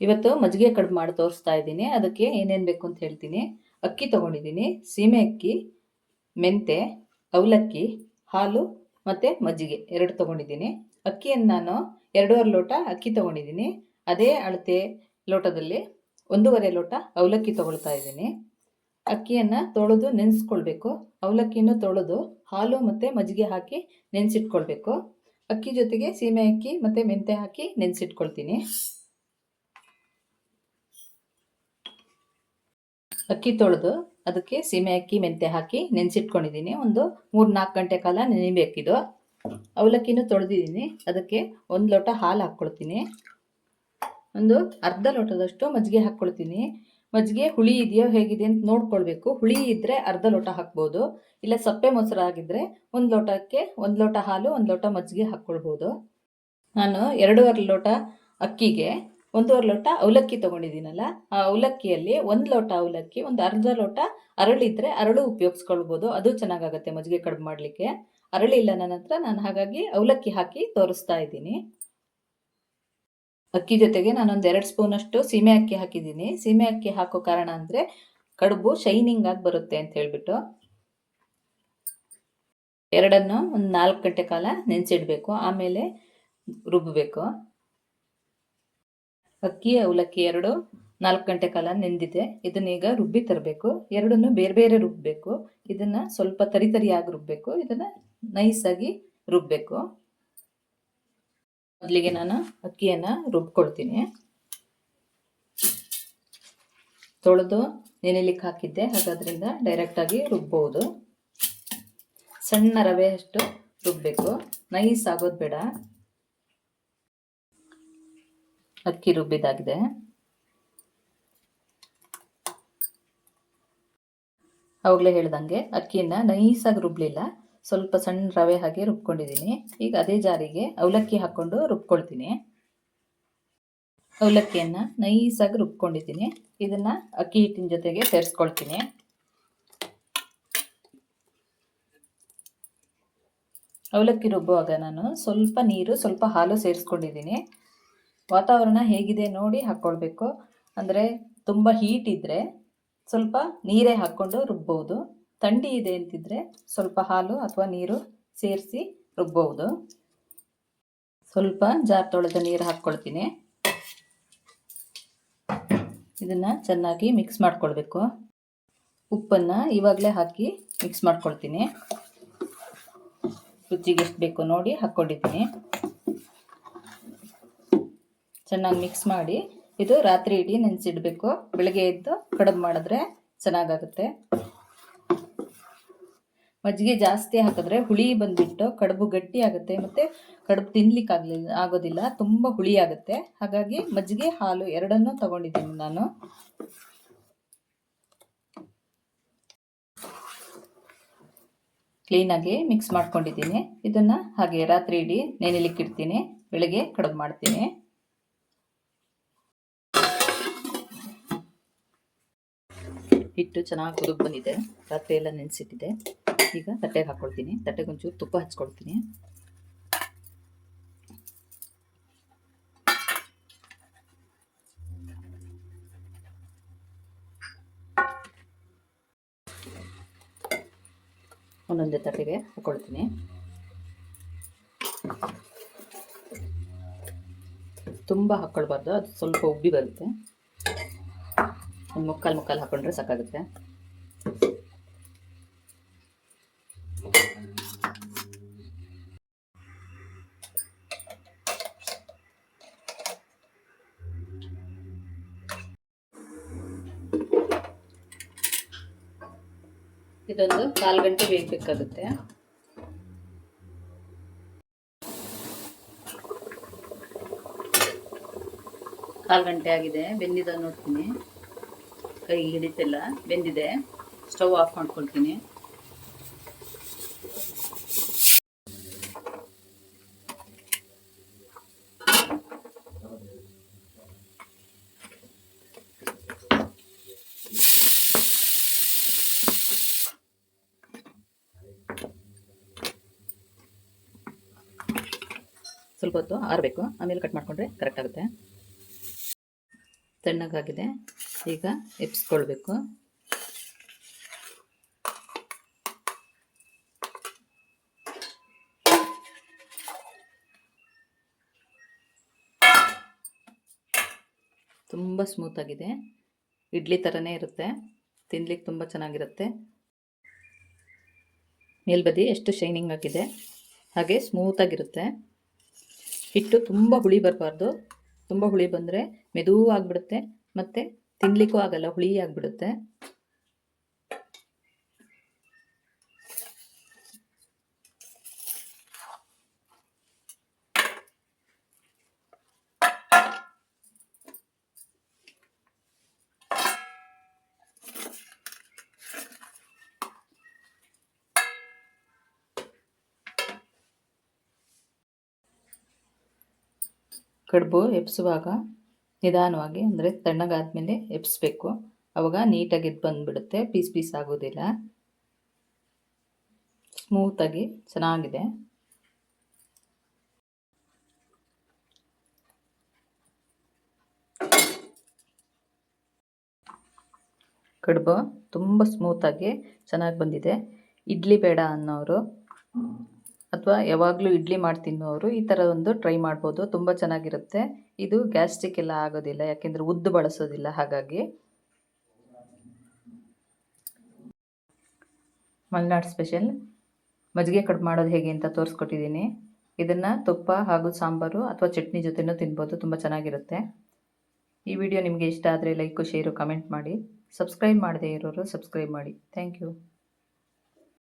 ಇವತ್ತು ಮಜ್ಜಿಗೆ ಕಡ್ಬು ಮಾಡಿ ತೋರಿಸ್ತಾ ಇದ್ದೀನಿ. ಅದಕ್ಕೆ ಏನೇನು ಬೇಕು ಅಂತ ಹೇಳ್ತೀನಿ. ಅಕ್ಕಿ ತೊಗೊಂಡಿದ್ದೀನಿ ಸೀಮೆ ಅಕ್ಕಿ ಮೆಂತೆ ಅವಲಕ್ಕಿ ಹಾಲು ಮತ್ತು ಮಜ್ಜಿಗೆ ಎರಡು ತೊಗೊಂಡಿದ್ದೀನಿ. ಅಕ್ಕಿಯನ್ನು ನಾನು ಎರಡೂವರೆ ಲೋಟ ಅಕ್ಕಿ ತೊಗೊಂಡಿದ್ದೀನಿ. ಅದೇ ಅಳತೆ ಲೋಟದಲ್ಲಿ ಒಂದೂವರೆ ಲೋಟ ಅವಲಕ್ಕಿ ತೊಗೊಳ್ತಾ ಇದ್ದೀನಿ. ಅಕ್ಕಿಯನ್ನು ತೊಳೆದು ನೆನೆಸ್ಕೊಳ್ಬೇಕು. ಅವಲಕ್ಕಿನೂ ತೊಳೆದು ಹಾಲು ಮತ್ತು ಮಜ್ಜಿಗೆ ಹಾಕಿ ನೆನೆಸಿಟ್ಕೊಳ್ಬೇಕು. ಅಕ್ಕಿ ಜೊತೆಗೆ ಸೀಮೆ ಅಕ್ಕಿ ಮತ್ತು ಮೆಂತೆ ಹಾಕಿ ನೆನೆಸಿಟ್ಕೊಳ್ತೀನಿ. ಅಕ್ಕಿ ತೊಳೆದು ಅದಕ್ಕೆ ಸೀಮೆ ಅಕ್ಕಿ ಮೆಂತೆ ಹಾಕಿ ನೆನೆಸಿಟ್ಕೊಂಡಿದ್ದೀನಿ. ಒಂದು ಮೂರು ನಾಲ್ಕು ಗಂಟೆ ಕಾಲ ನೆನೆಬೇಕಿದು. ಅವಲಕ್ಕಿನೂ ತೊಳೆದಿದ್ದೀನಿ. ಅದಕ್ಕೆ ಒಂದು ಲೋಟ ಹಾಲು ಹಾಕ್ಕೊಳ್ತೀನಿ. ಒಂದು ಅರ್ಧ ಲೋಟದಷ್ಟು ಮಜ್ಜಿಗೆ ಹಾಕ್ಕೊಳ್ತೀನಿ. ಮಜ್ಜಿಗೆ ಹುಳಿ ಇದೆಯೋ ಹೇಗಿದೆ ಅಂತ ನೋಡ್ಕೊಳ್ಬೇಕು. ಹುಳಿ ಇದ್ದರೆ ಅರ್ಧ ಲೋಟ ಹಾಕ್ಬೋದು. ಇಲ್ಲ ಸಪ್ಪೆ ಮೊಸರು ಆಗಿದ್ರೆ ಒಂದು ಲೋಟಕ್ಕೆ ಒಂದು ಲೋಟ ಹಾಲು, ಒಂದು ಲೋಟ ಮಜ್ಜಿಗೆ ಹಾಕ್ಕೊಳ್ಬೋದು. ನಾನು ಎರಡೂವರೆ ಲೋಟ ಅಕ್ಕಿಗೆ ಒಂದೂವರೆ ಲೋಟ ಅವಲಕ್ಕಿ ತಗೊಂಡಿದ್ದೀನಲ್ಲ, ಆ ಅವಲಕ್ಕಿಯಲ್ಲಿ ಒಂದು ಲೋಟ ಅವಲಕ್ಕಿ, ಒಂದು ಅರ್ಧ ಲೋಟ ಅರಳಿದ್ರೆ ಅರಳು ಉಪಯೋಗಿಸ್ಕೊಳ್ಬೋದು. ಅದು ಚೆನ್ನಾಗಾಗತ್ತೆ ಮಜ್ಜಿಗೆ ಕಡಿಮೆ ಮಾಡಲಿಕ್ಕೆ. ಅರಳಿಲ್ಲ ನನ್ನ ಹತ್ರ, ನಾನು ಹಾಗಾಗಿ ಅವಲಕ್ಕಿ ಹಾಕಿ ತೋರಿಸ್ತಾ ಇದ್ದೀನಿ. ಅಕ್ಕಿ ಜೊತೆಗೆ ನಾನೊಂದು ಎರಡು ಸ್ಪೂನಷ್ಟು ಸೀಮೆ ಅಕ್ಕಿ ಹಾಕಿದ್ದೀನಿ. ಸೀಮೆ ಅಕ್ಕಿ ಹಾಕೋ ಕಾರಣ ಅಂದರೆ ಕಡುಬು ಶೈನಿಂಗ್ ಆಗಿ ಬರುತ್ತೆ ಅಂತ ಹೇಳ್ಬಿಟ್ಟು. ಎರಡನ್ನು ಒಂದು ನಾಲ್ಕು ಗಂಟೆ ಕಾಲ ನೆನೆಸಿಡಬೇಕು. ಆಮೇಲೆ ರುಬ್ಬಬೇಕು ಅಕ್ಕಿ ಅವಲಕ್ಕಿ ಎರಡು ನಾಲ್ಕು ಗಂಟೆ ಕಾಲ ನೆಂದಿದೆ. ಇದನ್ನೀಗ ರುಬ್ಬಿ ತರಬೇಕು. ಎರಡನ್ನು ಬೇರೆ ಬೇರೆ ರುಬ್ಬಬೇಕು ಇದನ್ನು ಸ್ವಲ್ಪ ತರಿ ತರಿಯಾಗಿ ರುಬ್ಬಬೇಕು ಇದನ್ನು ನೈಸಾಗಿ ರುಬ್ಬಬೇಕು ಮೊದಲಿಗೆ ನಾನು ಅಕ್ಕಿಯನ್ನು ರುಬ್ಕೊಳ್ತೀನಿ. ತೊಳೆದು ನೆನೆಲಿಕ್ಕೆ ಹಾಕಿದ್ದೆ, ಹಾಗಾದ್ರಿಂದ ಡೈರೆಕ್ಟಾಗಿ ರುಬ್ಬೋದು. ಸಣ್ಣ ರವೆ ಅಷ್ಟು ರುಬ್ಬಬೇಕು ನೈಸ್ ಆಗೋದು ಬೇಡ. ಅಕ್ಕಿ ರುಬ್ಬಿದಾಗಿದೆ. ಅವಾಗಲೇ ಹೇಳ್ದಂಗೆ ಅಕ್ಕಿಯನ್ನು ನೈಸಾಗಿ ರುಬ್ಬಲಿಲ್ಲ ಸ್ವಲ್ಪ ಸಣ್ಣ ರವೆ ಹಾಗೆ ರುಬ್ಕೊಂಡಿದ್ದೀನಿ. ಈಗ ಅದೇ ಜಾರಿಗೆ ಅವಲಕ್ಕಿ ಹಾಕ್ಕೊಂಡು ರುಬ್ಕೊಳ್ತೀನಿ. ಅವಲಕ್ಕಿಯನ್ನು ನೈಸಾಗಿ ರುಬ್ಕೊಂಡಿದ್ದೀನಿ. ಇದನ್ನು ಅಕ್ಕಿ ಹಿಟ್ಟಿನ ಜೊತೆಗೆ ಸೇರಿಸ್ಕೊಳ್ತೀನಿ. ಅವಲಕ್ಕಿ ರುಬ್ಬುವಾಗ ನಾನು ಸ್ವಲ್ಪ ನೀರು, ಸ್ವಲ್ಪ ಹಾಲು ಸೇರಿಸ್ಕೊಂಡಿದ್ದೀನಿ. ವಾತಾವರಣ ಹೇಗಿದೆ ನೋಡಿ ಹಾಕ್ಕೊಳ್ಬೇಕು. ಅಂದರೆ ತುಂಬ ಹೀಟ್ ಇದ್ದರೆ ಸ್ವಲ್ಪ ನೀರೇ ಹಾಕ್ಕೊಂಡು ರುಬ್ಬೋದು. ಥಂಡಿ ಇದೆ ಅಂತಿದ್ರೆ ಸ್ವಲ್ಪ ಹಾಲು ಅಥವಾ ನೀರು ಸೇರಿಸಿ ರುಬ್ಬಬಹುದು ಸ್ವಲ್ಪ ಜಾರ್ ತೊಳೆದ ನೀರು ಹಾಕ್ಕೊಳ್ತೀನಿ. ಇದನ್ನು ಚೆನ್ನಾಗಿ ಮಿಕ್ಸ್ ಮಾಡ್ಕೊಳ್ಬೇಕು. ಉಪ್ಪನ್ನು ಇವಾಗಲೇ ಹಾಕಿ ಮಿಕ್ಸ್ ಮಾಡ್ಕೊಳ್ತೀನಿ. ರುಚಿಗೆ ಎಷ್ಟು ಬೇಕು ನೋಡಿ ಹಾಕ್ಕೊಂಡಿದ್ದೀನಿ. ಚೆನ್ನಾಗಿ ಮಿಕ್ಸ್ ಮಾಡಿ ಇದು ರಾತ್ರಿ ಇಡೀ ನೆನೆಸಿಡಬೇಕು. ಬೆಳಗ್ಗೆ ಎದ್ದು ಕಡುಬು ಮಾಡಿದ್ರೆ ಚೆನ್ನಾಗಾಗುತ್ತೆ. ಮಜ್ಜಿಗೆ ಜಾಸ್ತಿ ಹಾಕಿದ್ರೆ ಹುಳಿ ಬಂದ್ಬಿಟ್ಟು ಕಡುಬು ಗಟ್ಟಿ ಆಗುತ್ತೆ, ಮತ್ತು ಕಡುಬು ತಿನ್ಲಿಕ್ಕೆ ಆಗಲಿಲ್ಲ, ಆಗೋದಿಲ್ಲ, ತುಂಬ ಹುಳಿ ಆಗುತ್ತೆ. ಹಾಗಾಗಿ ಮಜ್ಜಿಗೆ ಹಾಲು ಎರಡನ್ನೂ ತಗೊಂಡಿದ್ದೀನಿ ನಾನು. ಕ್ಲೀನಾಗಿ ಮಿಕ್ಸ್ ಮಾಡ್ಕೊಂಡಿದ್ದೀನಿ. ಇದನ್ನು ಹಾಗೆ ರಾತ್ರಿ ಇಡೀ ನೆನೆಲಿಕ್ಕೆ ಇಡ್ತೀನಿ. ಬೆಳಗ್ಗೆ ಕಡುಬು ಮಾಡ್ತೀನಿ. ಹಿಟ್ಟು ಚೆನ್ನಾಗಿ ಕುದುಗ್ ಬಂದಿದೆ. ರಾತ್ರಿ ಎಲ್ಲ ನೆನೆಸಿಟ್ಟಿದೆ ಈಗ ತಟ್ಟೆಗೆ ಹಾಕ್ಕೊಳ್ತೀನಿ ತಟ್ಟೆಗೆ ಒಂಚೂರು ತುಪ್ಪ ಹಚ್ಕೊಳ್ತೀನಿ ಒಂದೊಂದೇ ತಟ್ಟೆಗೆ ಹಾಕ್ಕೊಳ್ತೀನಿ ತುಂಬ ಹಾಕ್ಕೊಳ್ಬಾರ್ದು, ಅದು ಸ್ವಲ್ಪ ಉಬ್ಬಿ ಬರುತ್ತೆ. ಒಂದು ಮುಕ್ಕಾಲು ಮುಕ್ಕಾಲು ಹಾಕೊಂಡ್ರೆ ಸಾಕಾಗುತ್ತೆ. ಇದೊಂದು ಕಾಲು ಗಂಟೆ ಬೇಯಬೇಕಾಗುತ್ತೆ ಕಾಲು ಗಂಟೆ ಆಗಿದೆ. ಬೆಂದಿದ ನೋಡ್ತೀನಿ. ಕೈ ಹಿಡಿತಿಲ್ಲ. ಬೆಂದಿದೆ. ಸ್ಟವ್ ಆಫ್ ಮಾಡ್ಕೊಳ್ತೀನಿ. ಸ್ವಲ್ಪ ಹೊತ್ತು ಆರಬೇಕು. ಆಮೇಲೆ ಕಟ್ ಮಾಡಿಕೊಂಡ್ರೆ ಕರೆಕ್ಟ್ ಆಗುತ್ತೆ. ತಣ್ಣಗಾಗಿದೆ. ಈಗ ಎಪ್ಸ್ಕೊಳ್ಬೇಕು ತುಂಬ ಸ್ಮೂತಾಗಿದೆ ಇಡ್ಲಿ ಥರನೇ ಇರುತ್ತೆ. ತಿನ್ಲಿಕ್ಕೆ ತುಂಬ ಚೆನ್ನಾಗಿರುತ್ತೆ. ಮೇಲ್ಬದಿ ಎಷ್ಟು ಶೈನಿಂಗ್ ಆಗಿದೆ. ಹಾಗೆ ಸ್ಮೂತಾಗಿರುತ್ತೆ ಹಿಟ್ಟು ತುಂಬ ಹುಳಿ ಬರಬಾರ್ದು. ತುಂಬ ಹುಳಿ ಬಂದರೆ ಮೆದುವಾಗಿಬಿಡುತ್ತೆ. ಮತ್ತು ತಿನ್ನಲಿಕ್ಕೂ ಆಗಲ್ಲ ಹುಳಿ ಆಗಿಬಿಡುತ್ತೆ. ಕಡುಬು ಎಬ್ಸುವಾಗ ನಿಧಾನವಾಗಿ, ಅಂದರೆ ತಣ್ಣಗಾದ್ಮೇಲೆ ಎಬ್ಸ್ಬೇಕು. ಆವಾಗ ನೀಟಾಗಿ ಎದ್ದು ಬಂದುಬಿಡುತ್ತೆ, ಪೀಸ್ ಪೀಸ್ ಆಗೋದಿಲ್ಲ. ಸ್ಮೂತಾಗಿ, ಚೆನ್ನಾಗಿದೆ. ಕಡುಬು ತುಂಬ ಸ್ಮೂತಾಗಿ ಚೆನ್ನಾಗಿ ಬಂದಿದೆ. ಇಡ್ಲಿ ಬೇಡ ಅನ್ನೋರು ಅಥವಾ ಯಾವಾಗಲೂ ಇಡ್ಲಿ ಮಾಡಿ ತಿನ್ನೋರು ಈ ಥರ ಒಂದು ಟ್ರೈ ಮಾಡ್ಬೋದು. ತುಂಬ ಚೆನ್ನಾಗಿರುತ್ತೆ. ಇದು ಗ್ಯಾಸ್ಟ್ರಿಕ್ ಎಲ್ಲ ಆಗೋದಿಲ್ಲ, ಯಾಕೆಂದರೆ ಉದ್ದು ಬಳಸೋದಿಲ್ಲ, ಹಾಗಾಗಿ. ಮಲೆನಾಡು ಸ್ಪೆಷಲ್ ಮಜ್ಜಿಗೆ ಕಡ್ಬು ಮಾಡೋದು ಹೇಗೆ ಅಂತ ತೋರಿಸ್ಕೊಟ್ಟಿದ್ದೀನಿ. ಇದನ್ನು ತುಪ್ಪ ಹಾಗೂ ಸಾಂಬಾರು ಅಥವಾ ಚಟ್ನಿ ಜೊತೆನೂ ತಿನ್ಬೋದು, ತುಂಬ ಚೆನ್ನಾಗಿರುತ್ತೆ. ಈ ವಿಡಿಯೋ ನಿಮಗೆ ಇಷ್ಟ ಆದರೆ ಲೈಕು ಶೇರು ಕಮೆಂಟ್ ಮಾಡಿ. ಸಬ್ಸ್ಕ್ರೈಬ್ ಮಾಡದೇ ಇರೋರು ಸಬ್ಸ್ಕ್ರೈಬ್ ಮಾಡಿ. Thank you